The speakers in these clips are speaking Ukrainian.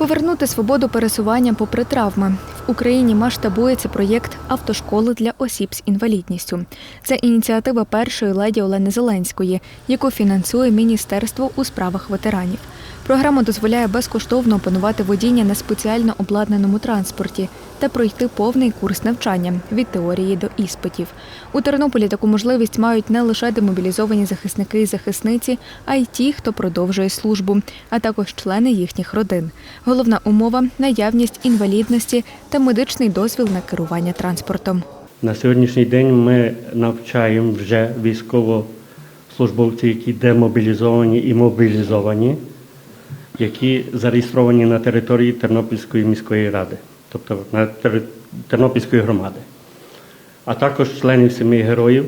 Повернути свободу пересування попри травми в Україні масштабується проєкт автошколи для осіб з інвалідністю. Це ініціатива першої леді Олени Зеленської, яку фінансує Міністерство у справах ветеранів. Програма дозволяє безкоштовно опанувати водіння на спеціально обладнаному транспорті та пройти повний курс навчання від теорії до іспитів. У Тернополі таку можливість мають не лише демобілізовані захисники і захисниці, а й ті, хто продовжує службу, а також члени їхніх родин. Головна умова наявність інвалідності та медичний дозвіл на керування транспортом. На сьогоднішній день ми навчаємо вже військовослужбовців, які демобілізовані і мобілізовані, які зареєстровані на території Тернопільської міської ради, тобто на Тернопільської громади, а також членів сімей героїв,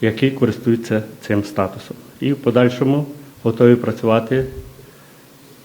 які користуються цим статусом. І в подальшому готові працювати.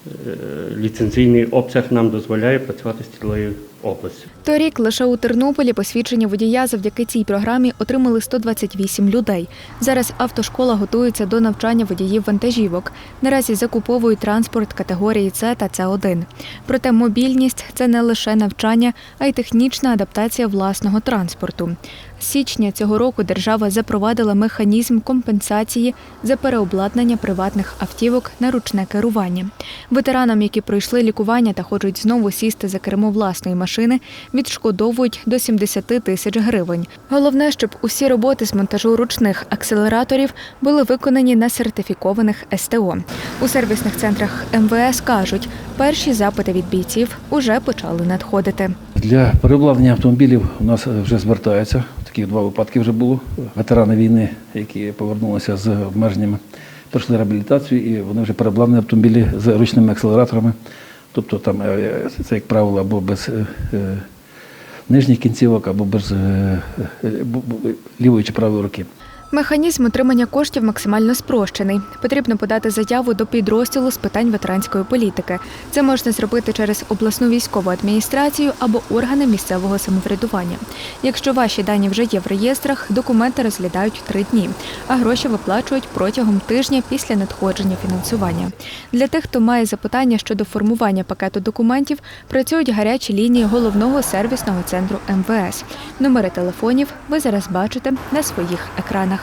Е, Ліцензійний обсяг нам дозволяє працювати з цілою областю. Торік лише у Тернополі посвідчення водія завдяки цій програмі отримали 128 людей. Зараз автошкола готується до навчання водіїв вантажівок. Наразі закуповують транспорт категорії С та С1. Проте мобільність це не лише навчання, а й технічна адаптація власного транспорту. Січня цього року держава запровадила механізм компенсації за переобладнання приватних автівок на ручне керування. Ветеранам, які пройшли лікування та хочуть знову сісти за кермо власної машини, відшкодовують до 70 тисяч гривень. Головне, щоб усі роботи з монтажу ручних акселераторів були виконані на сертифікованих СТО. У сервісних центрах МВС кажуть, перші запити від бійців уже почали надходити. Для переобладнання автомобілів у нас вже звертаються. Таких два випадки вже було. Ветерани війни, які повернулися з обмеженнями, пройшли реабілітацію і вони вже переобладнані автомобілі з ручними акселераторами. Тобто там е, це, як правило, або без е, е, нижніх кінцівок, або без лівої чи правої руки. Механізм отримання коштів максимально спрощений. Потрібно подати заяву до підрозділу з питань ветеранської політики. Це можна зробити через обласну військову адміністрацію або органи місцевого самоврядування. Якщо ваші дані вже є в реєстрах, документи розглядають три дні, а гроші виплачують протягом тижня після надходження фінансування. Для тих, хто має запитання щодо формування пакету документів, працюють гарячі лінії головного сервісного центру МВС. Номери телефонів ви зараз бачите на своїх екранах.